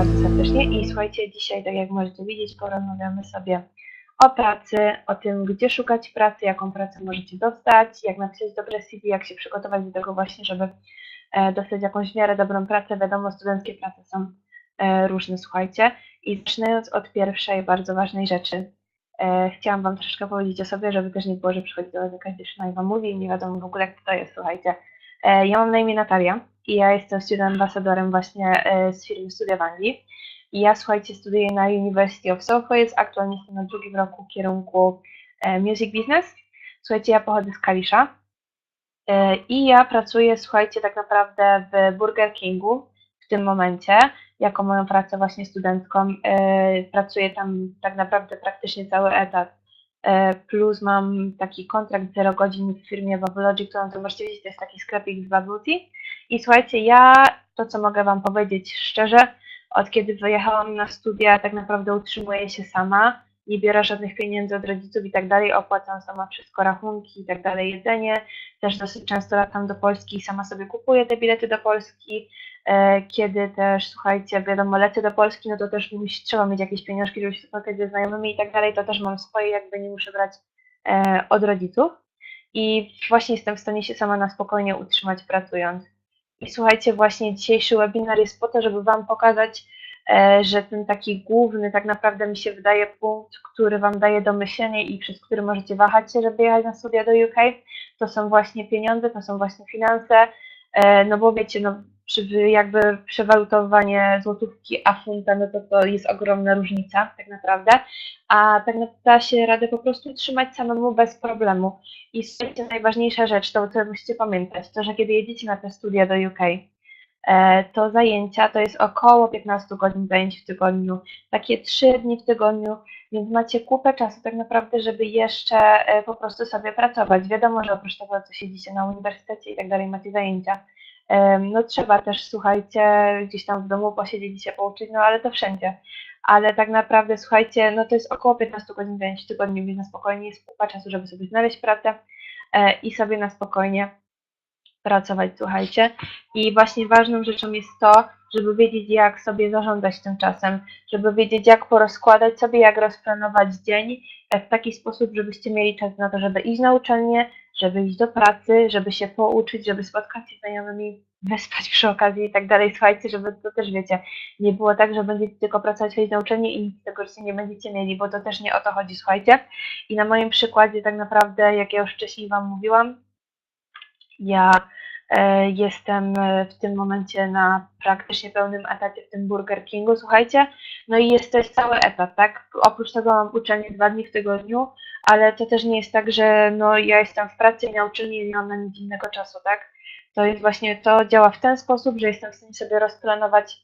bardzo serdecznie i słuchajcie, dzisiaj, tak jak możecie widzieć, porozmawiamy sobie o pracy, o tym, gdzie szukać pracy, jaką pracę możecie dostać, jak napisać dobre CV, jak się przygotować do tego właśnie, żeby e, dostać jakąś w miarę dobrą pracę. Wiadomo, studenckie prace są e, różne, słuchajcie. I zaczynając od pierwszej, bardzo ważnej rzeczy, e, chciałam Wam troszeczkę powiedzieć o sobie, żeby też nie było, że przychodzi do Was jakaś dziewczyna i Wam mówi i nie wiadomo w ogóle, kto to jest, słuchajcie. E, ja mam na imię Natalia i ja jestem student ambasadorem właśnie e, z firmy Studia w Anglii. I ja, słuchajcie, studiuję na University of Southwales, aktualnie jestem na drugim roku kierunku e, Music Business. Słuchajcie, ja pochodzę z Kalisza i ja pracuję, słuchajcie, tak naprawdę w Burger Kingu w tym momencie, jako moją pracę właśnie studencką. Pracuję tam tak naprawdę praktycznie cały etat. E, Plus mam taki kontrakt 0 godzin w firmie Babylogy, którą to możecie widzieć, to jest taki sklepik z Bubble I słuchajcie, ja to, co mogę Wam powiedzieć szczerze, od kiedy wyjechałam na studia, tak naprawdę utrzymuję się sama, nie biorę żadnych pieniędzy od rodziców i tak dalej, opłacam sama wszystko, rachunki i tak dalej, jedzenie. Też dosyć często latam do Polski i sama sobie kupuję te bilety do Polski. E, Kiedy też, słuchajcie, wiadomo, lecę do Polski, no to też musi, trzeba mieć jakieś pieniążki, żeby się spotkać ze znajomymi i tak dalej, to też mam swoje, jakby nie muszę brać e, od rodziców. I właśnie jestem w stanie się sama na spokojnie utrzymać pracując. I słuchajcie, właśnie dzisiejszy webinar jest po to, żeby Wam pokazać, że ten taki główny, tak naprawdę mi się wydaje, punkt, który Wam daje do myślenia i przez który możecie wahać się, żeby jechać na studia do UK, to są właśnie pieniądze, to są właśnie finanse, e, no bo wiecie, no jakby przewalutowanie złotówki a funta, no to to jest ogromna różnica tak naprawdę, a tak naprawdę da się radę po prostu trzymać samemu bez problemu. I słuchajcie, najważniejsza rzecz, to co musicie pamiętać, to że kiedy jedziecie na te studia do UK, e, to zajęcia to jest około 15 godzin zajęć w tygodniu, takie 3 dni w tygodniu, więc macie kupę czasu tak naprawdę, żeby jeszcze e, po prostu sobie pracować. Wiadomo, że oprócz tego, co siedzicie na uniwersytecie i tak dalej, macie zajęcia, no trzeba też, słuchajcie, gdzieś tam w domu posiedzieć się pouczyć, no ale to wszędzie. Ale tak naprawdę, słuchajcie, no to jest około 15 godzin zajęć w tygodniu, więc na spokojnie jest kupa czasu, żeby sobie znaleźć pracę e, i sobie na spokojnie pracować, słuchajcie. I właśnie ważną rzeczą jest to, żeby wiedzieć, jak sobie zarządzać tym czasem, żeby wiedzieć, jak porozkładać sobie, jak rozplanować dzień e, w taki sposób, żebyście mieli czas na to, żeby iść na uczelnię, żeby iść do pracy, żeby się pouczyć, żeby spotkać się z znajomymi, wyspać przy okazji i tak dalej. Słuchajcie, żeby to też wiecie, nie było tak, że będziecie tylko pracować, chodzić na uczelnię i nic z tego życia nie będziecie mieli, bo to też nie o to chodzi, słuchajcie. I na moim przykładzie tak naprawdę, jak ja już wcześniej Wam mówiłam, ja e, jestem e, w tym momencie na praktycznie pełnym etacie w tym Burger Kingu, słuchajcie. No i jest to jest cały etat, tak? Oprócz tego mam uczelnię dwa dni w tygodniu, ale to też nie jest tak, że no ja jestem w pracy i na uczelni nie mam na nic innego czasu, tak? To jest właśnie, to działa w ten sposób, że jestem w stanie sobie rozplanować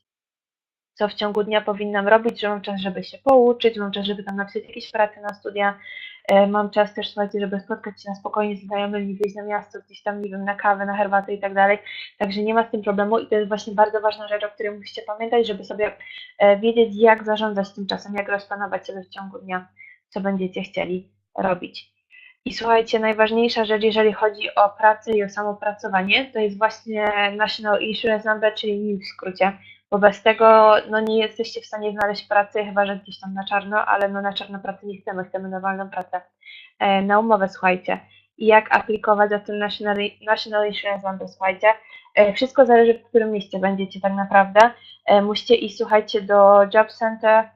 co w ciągu dnia powinnam robić, że mam czas, żeby się pouczyć, mam czas, żeby tam napisać jakieś prace na studia, mam czas też, słuchajcie, żeby spotkać się na spokojnie z znajomymi, wyjść na miasto, gdzieś tam, nie wiem, na kawę, na herbatę i tak dalej, także nie ma z tym problemu i to jest właśnie bardzo ważna rzecz, o której musicie pamiętać, żeby sobie e, wiedzieć, jak zarządzać tym czasem, jak rozplanować sobie w ciągu dnia, co będziecie chcieli robić. I słuchajcie, najważniejsza rzecz, jeżeli chodzi o pracę i o samo pracowanie, to jest właśnie National Insurance Number, czyli NIN w skrócie bo bez tego no, nie jesteście w stanie znaleźć pracy, chyba że gdzieś tam na czarno, ale no, na czarno pracy nie chcemy, chcemy normalną pracę. E, na umowę, słuchajcie. I jak aplikować za ten National, National Insurance Number, słuchajcie. E, wszystko zależy, w którym mieście będziecie tak naprawdę. E, musicie iść, słuchajcie, do Job Center,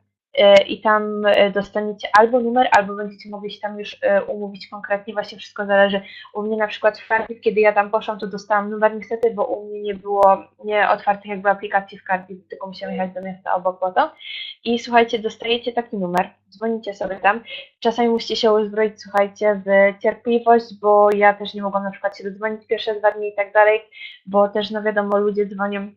i tam e, dostaniecie albo numer, albo będziecie mogli się tam już e, umówić konkretnie, właśnie wszystko zależy. U mnie na przykład w Cardiff, kiedy ja tam poszłam, to dostałam numer niestety, bo u mnie nie było nie otwartych jakby aplikacji w Cardiff, tylko musiałam jechać do miasta obok po to. I słuchajcie, dostajecie taki numer, dzwonicie sobie tam. Czasami musicie się uzbroić, słuchajcie, w cierpliwość, bo ja też nie mogłam na przykład się dodzwonić pierwsze dwa dni i tak dalej, bo też no wiadomo, ludzie dzwonią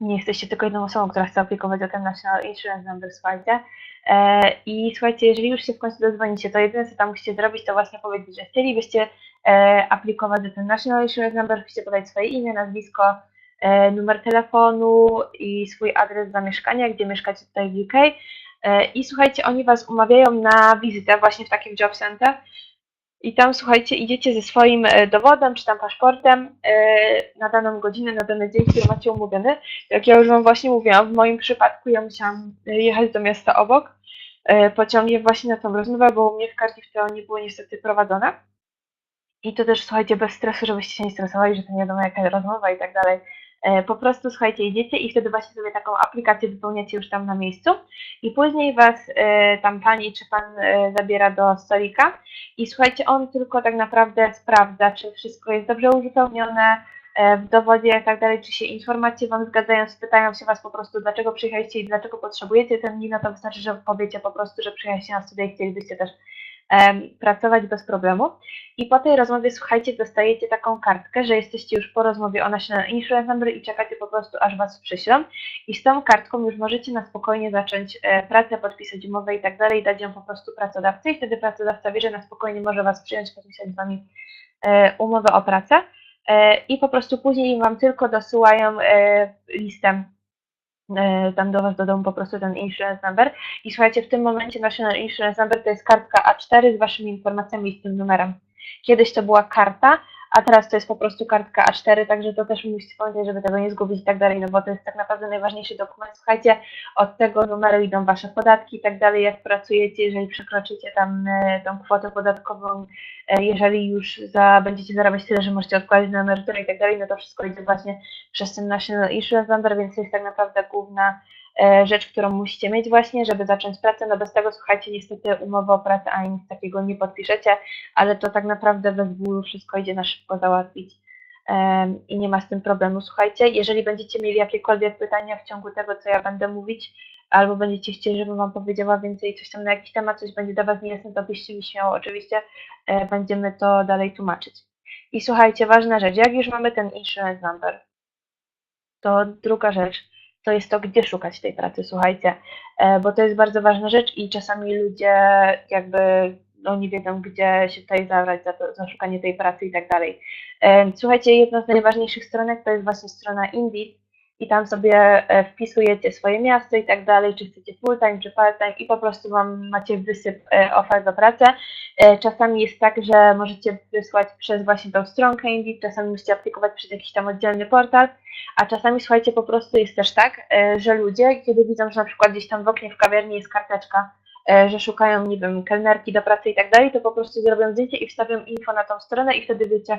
nie jesteście tylko jedną osobą, która chce aplikować o ten National Insurance Number, słuchajcie. E, I słuchajcie, jeżeli już się w końcu dodzwonicie, to jedyne, co tam musicie zrobić, to właśnie powiedzieć, że chcielibyście e, aplikować o ten National Insurance Number, musicie podać swoje imię, nazwisko, e, numer telefonu i swój adres zamieszkania, gdzie mieszkacie tutaj w UK. I słuchajcie, oni Was umawiają na wizytę właśnie w takim job center I tam, słuchajcie, idziecie ze swoim e, dowodem, czy tam paszportem e, na daną godzinę, na dany dzień, który macie umówiony. Jak ja już Wam właśnie mówiłam, w moim przypadku ja musiałam e, jechać do miasta obok pociągiem właśnie na tą rozmowę, bo u mnie w Cardiff to nie było niestety prowadzone. I to też, słuchajcie, bez stresu, żebyście się nie stresowali, że to nie wiadomo jaka rozmowa i tak dalej. E, po prostu słuchajcie, idziecie i wtedy właśnie sobie taką aplikację wypełniacie już tam na miejscu. I później was e, tam pani czy pan e, zabiera do stolika. I słuchajcie, on tylko tak naprawdę sprawdza, czy wszystko jest dobrze uzupełnione w dowodzie i tak dalej, czy się informacje wam zgadzają, spytają się was po prostu, dlaczego przyjechaliście i dlaczego potrzebujecie ten link, no to wystarczy, że powiecie po prostu, że przyjechaliście na studia i chcielibyście też pracować bez problemu. I po tej rozmowie, słuchajcie, dostajecie taką kartkę, że jesteście już po rozmowie o National Insurance Number i czekacie po prostu, aż Was przyślą. I z tą kartką już możecie na spokojnie zacząć e, pracę, podpisać umowę i tak dalej, dać ją po prostu pracodawcy i wtedy pracodawca wie, że na spokojnie może Was przyjąć, podpisać z Wami e, umowę o pracę. E, I po prostu później Wam tylko dosyłają listę E, tam do Was do domu po prostu ten insurance number i słuchajcie, w tym momencie National Insurance Number to jest kartka A4 z Waszymi informacjami i z tym numerem. Kiedyś to była karta, a teraz to jest po prostu kartka A4, także to też musicie pamiętać, żeby tego nie zgubić i tak dalej, no bo to jest tak naprawdę najważniejszy dokument. Słuchajcie, od tego numeru idą Wasze podatki i tak dalej, jak pracujecie, jeżeli przekroczycie tam e, tą kwotę podatkową, e, jeżeli już za, będziecie zarabiać tyle, że możecie odkładać na emeryturę i tak dalej, no to wszystko idzie właśnie przez ten National Insurance Number, więc to jest tak naprawdę główna rzecz, którą musicie mieć właśnie, żeby zacząć pracę. No bez tego, słuchajcie, niestety umowy o pracę ani nic takiego nie podpiszecie, ale to tak naprawdę bez bólu wszystko idzie na szybko załatwić i nie ma z tym problemu. Słuchajcie, jeżeli będziecie mieli jakiekolwiek pytania w ciągu tego, co ja będę mówić, albo będziecie chcieli, żebym Wam powiedziała więcej, coś tam na jakiś temat, coś będzie dla Was niejasne, to piszcie mi śmiało, oczywiście e, będziemy to dalej tłumaczyć. I słuchajcie, ważna rzecz, jak już mamy ten insurance number, to druga rzecz, to jest to, gdzie szukać tej pracy, słuchajcie, e, bo to jest bardzo ważna rzecz i czasami ludzie jakby no nie wiedzą, gdzie się tutaj zabrać za, to, za szukanie tej pracy i tak dalej. E, słuchajcie, jedna z najważniejszych stronek to jest właśnie strona Indeed, i tam sobie e, wpisujecie swoje miasto i tak dalej, czy chcecie full time, czy part time i po prostu mam, macie wysyp e, ofert do pracy. E, czasami jest tak, że możecie wysłać przez właśnie tą stronkę Indeed, czasami musicie aplikować przez jakiś tam oddzielny portal, a czasami słuchajcie, po prostu jest też tak, że ludzie, kiedy widzą, że na przykład gdzieś tam w oknie w kawiarni jest karteczka, że szukają, nie wiem, kelnerki do pracy i tak dalej, to po prostu zrobią zdjęcie i wstawią info na tą stronę i wtedy wiecie,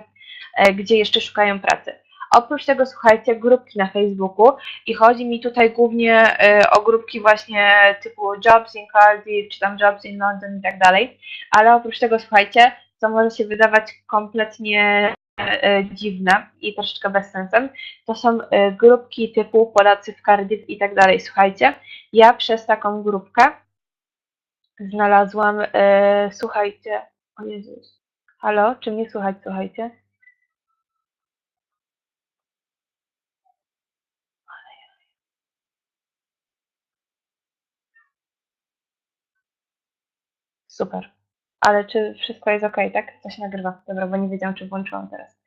gdzie jeszcze szukają pracy. Oprócz tego słuchajcie grupki na Facebooku i chodzi mi tutaj głównie y, o grupki właśnie typu Jobs in Cardiff, czy tam Jobs in London i tak dalej, ale oprócz tego słuchajcie, co może się wydawać kompletnie y, dziwne i troszeczkę bez sensem, to są y, grupki typu Polacy w Cardiff i tak dalej. Słuchajcie, ja przez taką grupkę znalazłam, słuchajcie, o Jezus, halo, czy mnie słuchać, słuchajcie? Super. Ale czy wszystko jest ok, tak? To się nagrywa. Dobra, bo nie wiedziałam, czy włączyłam teraz.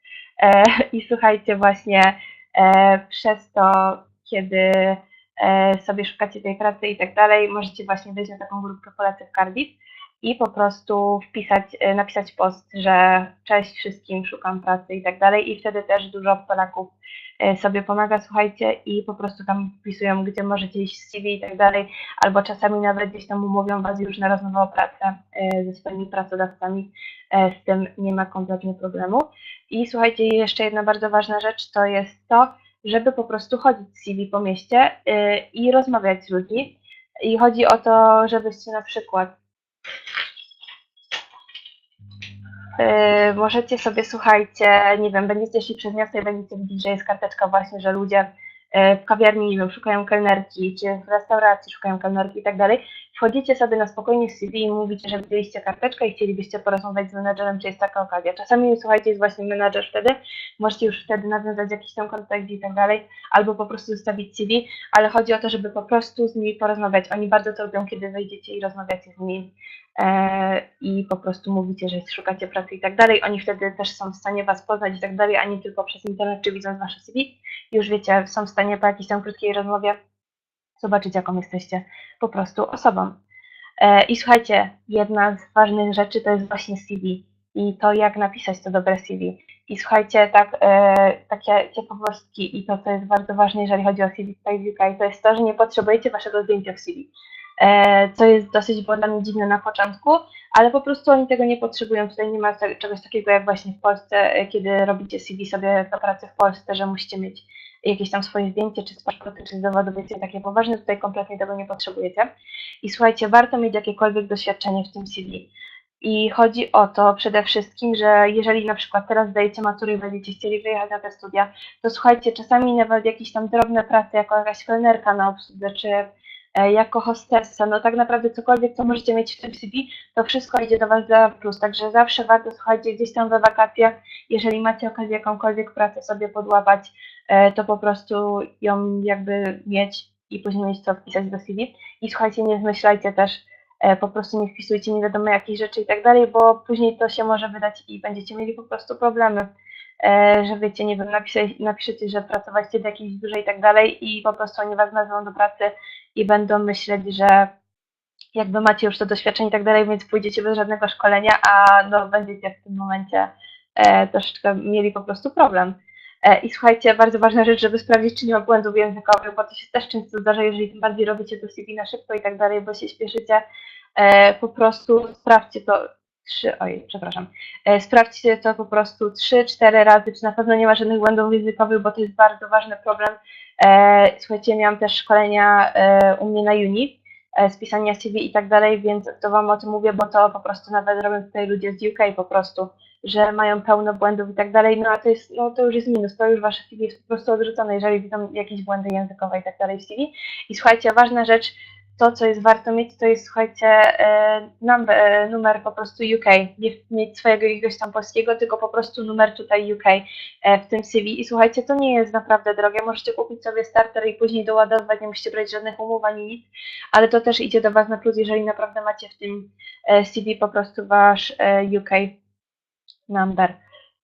E, I słuchajcie, właśnie e, przez to, kiedy e, sobie szukacie tej pracy i tak dalej, możecie właśnie wejść na taką grupkę Polacy w Cardiff i po prostu wpisać, e, napisać post, że cześć wszystkim, szukam pracy i tak dalej. I wtedy też dużo Polaków E, sobie pomaga, słuchajcie, i po prostu tam wpisują, gdzie możecie iść z CV i tak dalej, albo czasami nawet gdzieś tam umówią Was już na rozmowę o pracę e, ze swoimi pracodawcami, z tym nie ma kompletnie problemu. I słuchajcie, jeszcze jedna bardzo ważna rzecz to jest to, żeby po prostu chodzić z CV po mieście i rozmawiać z ludźmi. I chodzi o to, żebyście na przykład Yy, możecie sobie, słuchajcie, nie wiem, będziecie szli przez miasto i będziecie widzieć, że jest karteczka właśnie, że ludzie yy, w kawiarni, nie wiem, szukają kelnerki, czy w restauracji szukają kelnerki i tak dalej. Wchodzicie sobie na spokojnie z CV i mówicie, że widzieliście karteczkę i chcielibyście porozmawiać z menadżerem, czy jest taka okazja. Czasami, słuchajcie, jest właśnie menadżer wtedy, możecie już wtedy nawiązać jakiś tam kontakt i tak dalej, albo po prostu zostawić CV, ale chodzi o to, żeby po prostu z nimi porozmawiać. Oni bardzo to lubią, kiedy wejdziecie i rozmawiacie z nimi E, i po prostu mówicie, że szukacie pracy i tak dalej. Oni wtedy też są w stanie Was poznać i tak dalej, a nie tylko przez internet czy widząc Wasze CV. Już wiecie, są w stanie po jakiejś tam krótkiej rozmowie zobaczyć, jaką jesteście po prostu osobą. E, I słuchajcie, jedna z ważnych rzeczy to jest właśnie CV. i to, jak napisać to dobre CV. I słuchajcie, tak, e, takie ciekawostki i to, co jest bardzo ważne, jeżeli chodzi o CV tutaj w UK, to jest to, że nie potrzebujecie waszego zdjęcia w CV. E, co jest dosyć było dla mnie dziwne na początku, ale po prostu oni tego nie potrzebują. Tutaj nie ma czegoś takiego jak właśnie w Polsce, e, kiedy robicie CV sobie do pracy w Polsce, że musicie mieć jakieś tam swoje zdjęcie, czy z czy z dowodu, wiecie, takie poważne, tutaj kompletnie tego nie potrzebujecie. I słuchajcie, warto mieć jakiekolwiek doświadczenie w tym CV. I chodzi o to przede wszystkim, że jeżeli na przykład teraz zdajecie matury i będziecie chcieli wyjechać na te studia, to słuchajcie, czasami nawet jakieś tam drobne prace, jako jakaś kelnerka na obsłudze, czy jako hostessa, no tak naprawdę cokolwiek, co możecie mieć w tym CV, to wszystko idzie do Was za plus. Także zawsze warto, słuchajcie, gdzieś tam we wakacjach, jeżeli macie okazję jakąkolwiek pracę sobie podłapać, e, to po prostu ją jakby mieć i później mieć co wpisać do CV. I słuchajcie, nie zmyślajcie też E, po prostu nie wpisujcie nie wiadomo jakich rzeczy i tak dalej, bo później to się może wydać i będziecie mieli po prostu problemy, e, że wiecie, nie wiem, napiszecie, napiszecie że pracowaliście do jakiejś dużej i tak dalej i po prostu oni was nazwą do pracy i będą myśleć, że jakby macie już to doświadczenie i tak dalej, więc pójdziecie bez żadnego szkolenia, a no będziecie w tym momencie e, troszeczkę mieli po prostu problem. E, I słuchajcie, bardzo ważna rzecz, żeby sprawdzić, czy nie ma błędów językowych, bo to się też często zdarza, jeżeli tym bardziej robicie to CV na szybko i tak dalej, bo się śpieszycie, e, po prostu sprawdźcie to trzy, oj, przepraszam, e, sprawdźcie to po prostu trzy, cztery razy, czy na pewno nie ma żadnych błędów językowych, bo to jest bardzo ważny problem. Słuchajcie, miałam też szkolenia u mnie na Uni, z pisania CV i tak dalej, więc to Wam o tym mówię, bo to po prostu nawet robią tutaj ludzie z UK po prostu, że mają pełno błędów i tak dalej, no a to jest, no to już jest minus, to już wasze CV jest po prostu odrzucone, jeżeli widzą jakieś błędy językowe i tak dalej w CV. I słuchajcie, ważna rzecz, to co jest warto mieć, to jest słuchajcie e, number, e, numer po prostu UK, nie mieć swojego jakiegoś tam polskiego, tylko po prostu numer tutaj UK e, w tym CV. I słuchajcie, to nie jest naprawdę drogie, możecie kupić sobie starter i później doładować, nie musicie brać żadnych umów ani nic, ale to też idzie do Was na plus, jeżeli naprawdę macie w tym CV po prostu Wasz UK number.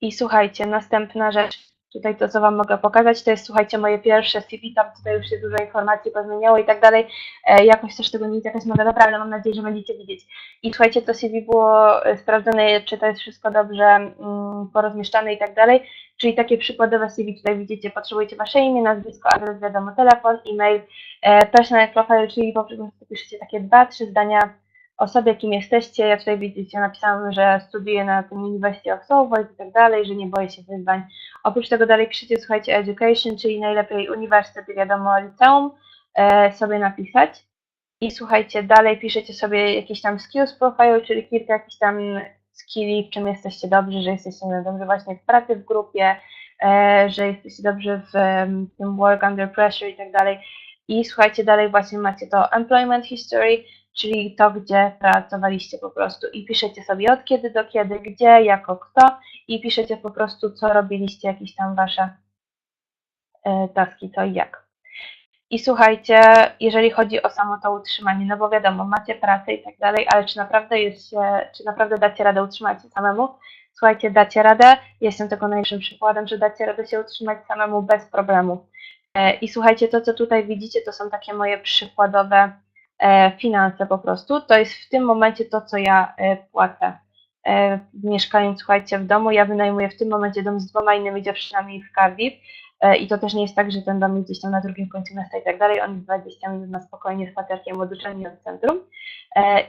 I słuchajcie, następna rzecz, tutaj to, co Wam mogę pokazać, to jest, słuchajcie, moje pierwsze CV, tam tutaj już się dużo informacji pozmieniało i tak dalej. E, jakoś też tego nie jakaś mega dobra, ale mam nadzieję, że będziecie widzieć. I słuchajcie, to CV było e, sprawdzone, czy to jest wszystko dobrze mm, porozmieszczane i tak dalej. Czyli takie przykładowe CV tutaj widzicie, potrzebujecie Wasze imię, nazwisko, adres, wiadomo, telefon, e-mail, e, personal profile, czyli po prostu piszecie takie dwa, trzy zdania o sobie, kim jesteście. Ja tutaj widzicie, napisałam, że studiuję na tym University of Southwest i tak dalej, że nie boję się wyzwań. Oprócz tego dalej piszecie, słuchajcie, education, czyli najlepiej uniwersytet, wiadomo, liceum, e, sobie napisać. I słuchajcie, dalej piszecie sobie jakieś tam skills profile, czyli kilka jakichś tam skilli, w czym jesteście dobrzy, że jesteście dobrzy właśnie w pracy w grupie, e, że jesteście dobrzy w, w tym work under pressure i tak dalej. I słuchajcie, dalej właśnie macie to employment history, czyli to, gdzie pracowaliście po prostu i piszecie sobie od kiedy do kiedy, gdzie, jako kto i piszecie po prostu, co robiliście, jakieś tam wasze e, taski, co i jak. I słuchajcie, jeżeli chodzi o samo to utrzymanie, no bo wiadomo, macie pracę i tak dalej, ale czy naprawdę jest się, czy naprawdę dacie radę utrzymać się samemu? Słuchajcie, dacie radę. Jestem tego najlepszym przykładem, że dacie radę się utrzymać samemu bez problemu. E, I słuchajcie, to co tutaj widzicie, to są takie moje przykładowe finanse po prostu. To jest w tym momencie to, co ja e, płacę. E, mieszkając, słuchajcie, w domu, ja wynajmuję w tym momencie dom z dwoma innymi dziewczynami w Cardiff i to też nie jest tak, że ten dom jest gdzieś tam na drugim końcu miasta i tak dalej, on jest 20 minut na spokojnie spacerkiem od uczelni od centrum.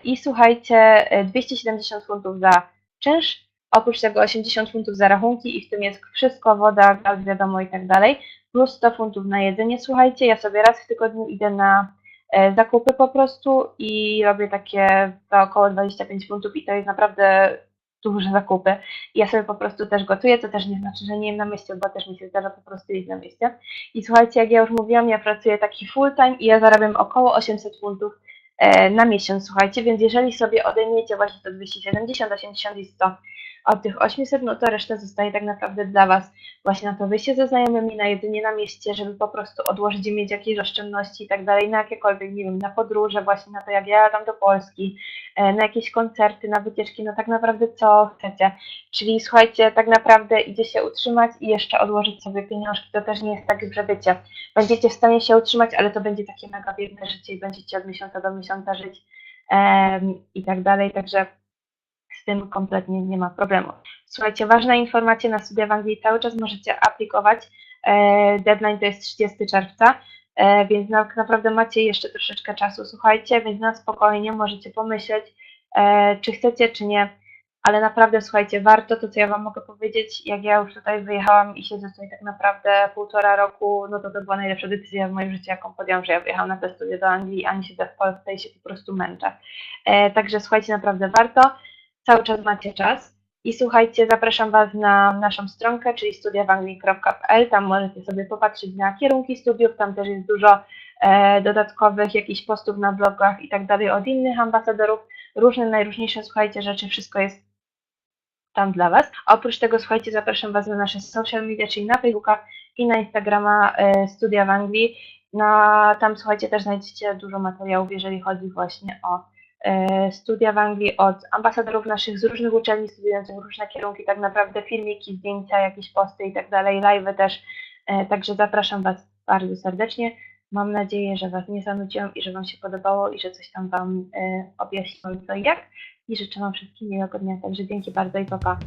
I słuchajcie, 270 funtów za czynsz, oprócz tego 80 funtów za rachunki i w tym jest wszystko, woda, gaz, wiadomo i tak dalej, plus 100 funtów na jedzenie. Słuchajcie, ja sobie raz w tygodniu idę na E, zakupy po prostu i robię takie za około 25 funtów i to jest naprawdę duże zakupy. Ja sobie po prostu też gotuję, to też nie znaczy, że nie jem na mieście, bo też mi się zdarza po prostu jeść na mieście. I słuchajcie, jak ja już mówiłam, ja pracuję taki full time i ja zarabiam około 800 funtów e, na miesiąc, słuchajcie, więc jeżeli sobie odejmiecie właśnie to 270, 80 i 100 od tych 800, no to reszta zostaje tak naprawdę dla Was. Właśnie na to wyjście ze znajomymi, na jedynie na mieście, żeby po prostu odłożyć i mieć jakieś oszczędności i tak dalej, na jakiekolwiek, nie wiem, na podróże, właśnie na to, jak ja tam do Polski, e, na jakieś koncerty, na wycieczki, no tak naprawdę co chcecie. Czyli słuchajcie, tak naprawdę idzie się utrzymać i jeszcze odłożyć sobie pieniążki, to też nie jest tak, że wiecie, będziecie w stanie się utrzymać, ale to będzie takie mega biedne życie i będziecie od miesiąca do miesiąca żyć um, i tak dalej, także tym kompletnie nie ma problemu. Słuchajcie, ważna informacja na studia w Anglii cały czas możecie aplikować. E, Deadline to jest 30 czerwca, e, więc na- naprawdę macie jeszcze troszeczkę czasu. Słuchajcie, więc na spokojnie możecie pomyśleć, e, czy chcecie, czy nie. Ale naprawdę, słuchajcie, warto to, co ja Wam mogę powiedzieć. Jak ja już tutaj wyjechałam i siedzę tutaj tak naprawdę półtora roku, no to to była najlepsza decyzja w moim życiu, jaką podjęłam, że ja wyjechałam na te studia do Anglii, a nie siedzę w Polsce i się po prostu męczę. Także słuchajcie, naprawdę warto. Cały czas macie czas. I słuchajcie, zapraszam Was na naszą stronkę, czyli studiawanglii.pl. Tam możecie sobie popatrzeć na kierunki studiów. Tam też jest dużo e, dodatkowych jakichś postów na blogach i tak dalej od innych ambasadorów. Różne, najróżniejsze, słuchajcie, rzeczy. Wszystko jest tam dla Was. Oprócz tego, słuchajcie, zapraszam Was na nasze social media, czyli na Facebooka i na Instagrama e, Studia w Anglii. Na, tam, słuchajcie, też znajdziecie dużo materiałów, jeżeli chodzi właśnie o studia w Anglii od ambasadorów naszych z różnych uczelni studiujących różne kierunki, tak naprawdę filmiki, zdjęcia, jakieś posty i tak dalej, live'y też. E, Także zapraszam Was bardzo serdecznie. Mam nadzieję, że Was nie zanudziłam i że Wam się podobało i że coś tam Wam e, objaśniłam co i jak. I życzę Wam wszystkim miłego dnia. Także dzięki bardzo i pa pa.